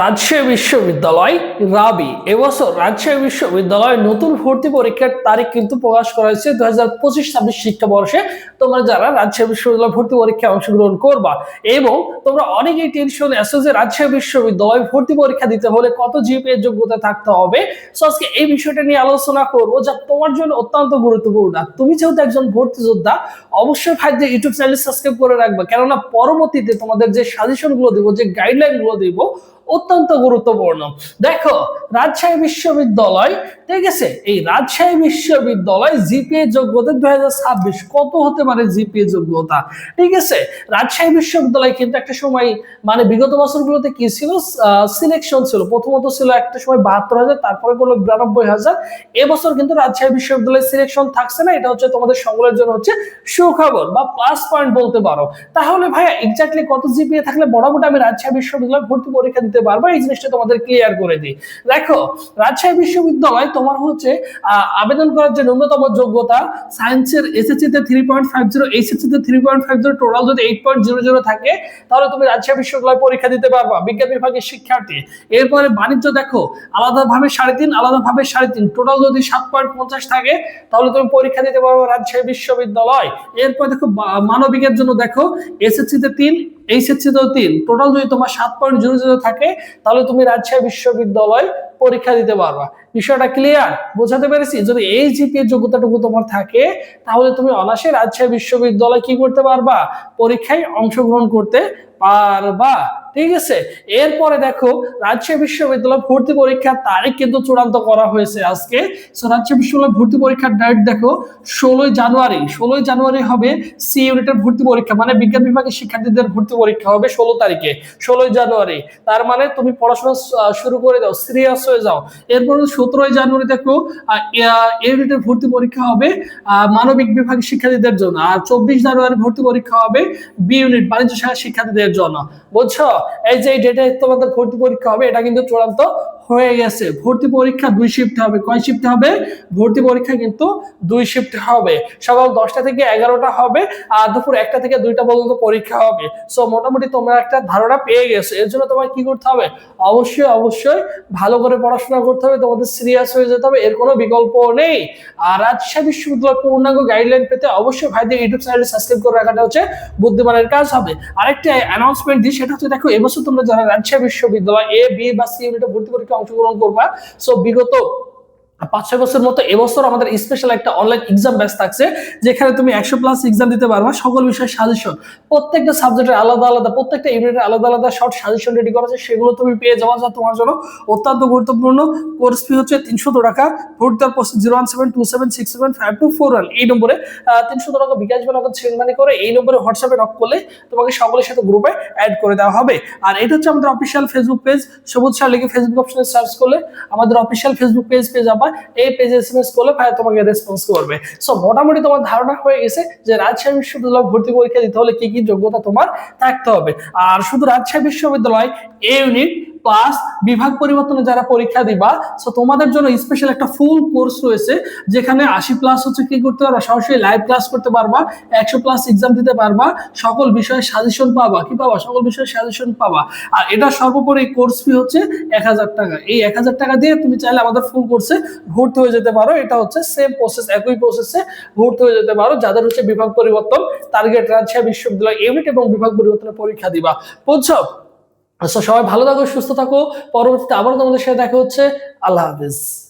রাজশাহী বিশ্ববিদ্যালয়, রাবি, এবছর রাজশাহী বিশ্ববিদ্যালয় নতুন ভর্তি পরীক্ষার তারিখ কিন্তু প্রকাশ করা হয়েছে দু হাজার পঁচিশ ছাব্বিশ শিক্ষাবর্ষে। তোমরা যারা রাজশাহী বিশ্ববিদ্যালয় ভর্তি পরীক্ষায় অংশগ্রহণ করবা এবং তোমরা অনেকেই টেনশন আছো যে রাজশাহী বিশ্ববিদ্যালয় ভর্তি পরীক্ষা দিতে হলে কত জিপিএ যোগ্যতা থাকতে হবে। সো আজকে এই বিষয়টা নিয়ে আলোচনা করব যা তোমার জন্য অত্যন্ত গুরুত্বপূর্ণ। তুমি যেহেতু একজন ভর্তি যোদ্ধা, অবশ্যই ভাই যে ইউটিউব চ্যানেল সাবস্ক্রাইব করে রাখবে। কেননা পরবর্তীতে তোমাদের যে সাজেশনগুলো দিব, যে গাইডলাইনগুলো দিব অত্যন্ত গুরুত্বপূর্ণ। দেখো, রাজশাহী বিশ্ববিদ্যালয়, ঠিক আছে? এই রাজশাহী বিশ্ববিদ্যালয় জিপিএ যোগ্যতা দুই হাজার ছাব্বিশ। কত হতে পারে জিপিএ যোগ্যতা? ঠিক আছে? রাজশাহী বিশ্ববিদ্যালয় কিন্তু একটা সময় মানে বিগত বছরগুলোতে কি ছিল? সিলেকশন ছিল। প্রথমত ছিল একটা সময় বাহাত্তর হাজার, তারপরে করল বিরানব্বই হাজার। এবছর কিন্তু রাজশাহী বিশ্ববিদ্যালয়ের সিলেকশন থাকছে না। এটা হচ্ছে তোমাদের সকলের জন্য হচ্ছে সুখবর বা প্লাস পয়েন্ট বলতে পারো। তাহলে ভাইয়া এক্স্যাক্টলি কত জিপিএ থাকলে বড় মোটামুটি আমি রাজশাহী বিশ্ববিদ্যালয় ভর্তি পরীক্ষা দিতে পারব, এই জিনিসটা তোমাদের ক্লিয়ার করে দিই। দেখো, রাজশাহী বিশ্ববিদ্যালয় তোমার হচ্ছে আবেদন করার যে ন্যূনতম যোগ্যতা সায়েন্সের এসএসসি তে three point five zero HSC তে three point five zero total যদি এইট পয়েন্ট জিরো জিরো থাকে, তাহলে তুমি রাজশাহী বিশ্ববিদ্যালয় পরীক্ষা দিতে পারবা, বিজ্ঞান বিভাগের শিক্ষার্থী। এরপরে বাণিজ্য দেখো, আলাদাভাবে সাড়ে তিন, আলাদাভাবে সাড়ে তিন টোটাল যদি সাত পয়েন্ট পঞ্চাশ থাকে, তাহলে তুমি পরীক্ষা দিতে পারবে রাজশাহী বিশ্ববিদ্যালয়। এরপর দেখো মানবিকের জন্য দেখো এসএসসি তে তিন এইচএসসি তেও তিন। টোটাল যদি তোমার সাত পয়েন্ট জিরো জিরো থাকে, তাহলে তুমি রাজশাহী বিশ্ববিদ্যালয় পরীক্ষা দিতে পারবা। বিষয়টা ক্লিয়ার বোঝাতে পেরেছি? যদি এই জিপিএ যোগ্যতাটুকু তোমার থাকে, তাহলে তুমি অনাসে রাজশাহী বিশ্ববিদ্যালয় কি করতে পারবা? পরীক্ষায় অংশগ্রহণ করতে পারবা। ঠিক আছে? এরপরে দেখো রাজশাহী বিশ্ববিদ্যালয় ভর্তি পরীক্ষার তারিখ কিন্তু চূড়ান্ত করা হয়েছে আজকে। So, রাজশাহী বিশ্ববিদ্যালয় ভর্তি পরীক্ষার ডেট দেখো ষোলোই জানুয়ারি। ষোলোই জানুয়ারি হবে সি ইউনিটের ভর্তি পরীক্ষা মানে বিজ্ঞান বিভাগের শিক্ষার্থীদের ভর্তি পরীক্ষা হবে ষোলো তারিখে ষোলোই জানুয়ারি। তার মানে তুমি পড়াশোনা শুরু করে দাও সিরিয়াস হয়ে যাও। এরপর সতেরোই জানুয়ারি দেখো ইউনিটের ভর্তি পরীক্ষা হবে মানবিক বিভাগের শিক্ষার্থীদের জন্য। আর চব্বিশ জানুয়ারি ভর্তি পরীক্ষা হবে বি ইউনিট বাণিজ্য শাখার শিক্ষার্থীদের জন্য। বুঝছ? এই যে ডেটে তোমাদের ভর্তি পরীক্ষা হবে এটা কিন্তু চূড়ান্ত হয়ে গেছে। ভর্তি পরীক্ষা দুই শিফট হবে। কয় শিফটে হবে? ভর্তি পরীক্ষা কিন্তু দুই শিফট হবে। সকাল দশটা থেকে এগারোটা হবে আর দুপুর একটা থেকে দুইটা পর্যন্ত পরীক্ষা হবে। সো মোটামুটি তোমরা একটা ধারণা পেয়ে গেছো। এর জন্য তোমার কি করতে হবে? অবশ্যই অবশ্যই ভালো করে পড়াশোনা করতে হবে। তোমাদের সিরিয়াস হয়ে যেতে হবে। এর কোনো বিকল্প নেই। আর রাজশাহী বিশ্ববিদ্যালয় পূর্ণাঙ্গ গাইডলাইন পেতে অবশ্যই ভাইদের ইউটিউব চ্যানেল সাবস্ক্রাইব করে রাখাটা হচ্ছে বুদ্ধিমানের কাজ হবে। আরেকটা অ্যানাউন্সমেন্ট দিই, সেটা হচ্ছে দেখো, এবছর তোমরা যারা রাজশাহী বিশ্ববিদ্যালয় এ বি বা সি ইউনিটে ভর্তি পরীক্ষা অংশগ্রহণ করবা। সো বিগত পাঁচ, ছয় বছর মতো এবছর আমাদের স্পেশাল একটা অনলাইন এক্সাম ব্যাচ থাকছে, যেখানে তুমি একশো প্লাস এক্সাম দিতে পারবা। সকল বিষয়ে সাজেশন প্রত্যেকটা সাবজেক্টের আলাদা আলাদা, প্রত্যেকটা ইউনিটের আলাদা আলাদা শর্ট সাজেশন রেডি করা আছে। সেগুলো তুমি পেয়ে যাওয়া যা তোমার জন্য অত্যন্ত গুরুত্বপূর্ণ। কোর্স ফি হচ্ছে তিনশো টাকা। ভর্তি দেওয়ার process zero one seven two seven six seven five two four one এই নম্বরে তিনশো টাকা বিকাশ বা নগদ সেন্ড মানি করে এই নম্বরে হোয়াটসঅ্যাপে নক করলে তোমাকে সকলের সাথে গ্রুপে অ্যাড করে দেওয়া হবে। আর এটা হচ্ছে আমাদের অফিসিয়াল ফেসবুক পেজ সবুজ সার লিখে ফেসবুক অপশনে সার্চ করলে আমাদের অফিসিয়াল ফেসবুক পেজ পেয়ে যাবা। এই পেজে এসএমএস করলে ভাই তোমাকে রেসপন্স করবে। সো মোটামুটি তোমার ধারণা হয়ে গেছে যে রাজশাহী বিশ্ববিদ্যালয় ভর্তি পরীক্ষা দিতে হলে কি কি যোগ্যতা তোমার থাকতে হবে। আর শুধু রাজশাহী বিশ্ববিদ্যালয় এ ইউনিট প্লাস বিভাগ পরিবর্তনে যারা পরীক্ষা দিবা সো তোমাদের জন্য স্পেশাল একটা ফুল কোর্স রয়েছে, যেখানে আশি প্লাস হচ্ছে কি করতে পারবা, সরাসরি লাইভ ক্লাস করতে পারবা, একশো প্লাস এক্সাম দিতে পারবা, সকল বিষয়ে সাজেশন পাবা, কি পাবা? সকল বিষয়ে সাজেশন পাবা। আর এটা সর্বোপরি কোর্স ফি হচ্ছে এক হাজার টাকা। এই এক হাজার টাকা দিয়ে তুমি চাইলে আমাদের ফুল কোর্সে ভর্তি হয়ে যেতে পারো। এটা হচ্ছে সেম প্রসেস একই প্রসেসে ভর্তি হয়ে যেতে পারো। যাদের হচ্ছে বিভাগ পরিবর্তন টার্গেট রাজশাহী বিশ্ববিদ্যালয় ইউনিট এবং বিভাগ পরিবর্তনের পরীক্ষা দিবা। বুঝছ? সবাই ভালো থাকো সুস্থ থাকো। পরবর্তীতে আবারও তোমাদের সাথে দেখা হচ্ছে। আল্লাহ হাফিজ।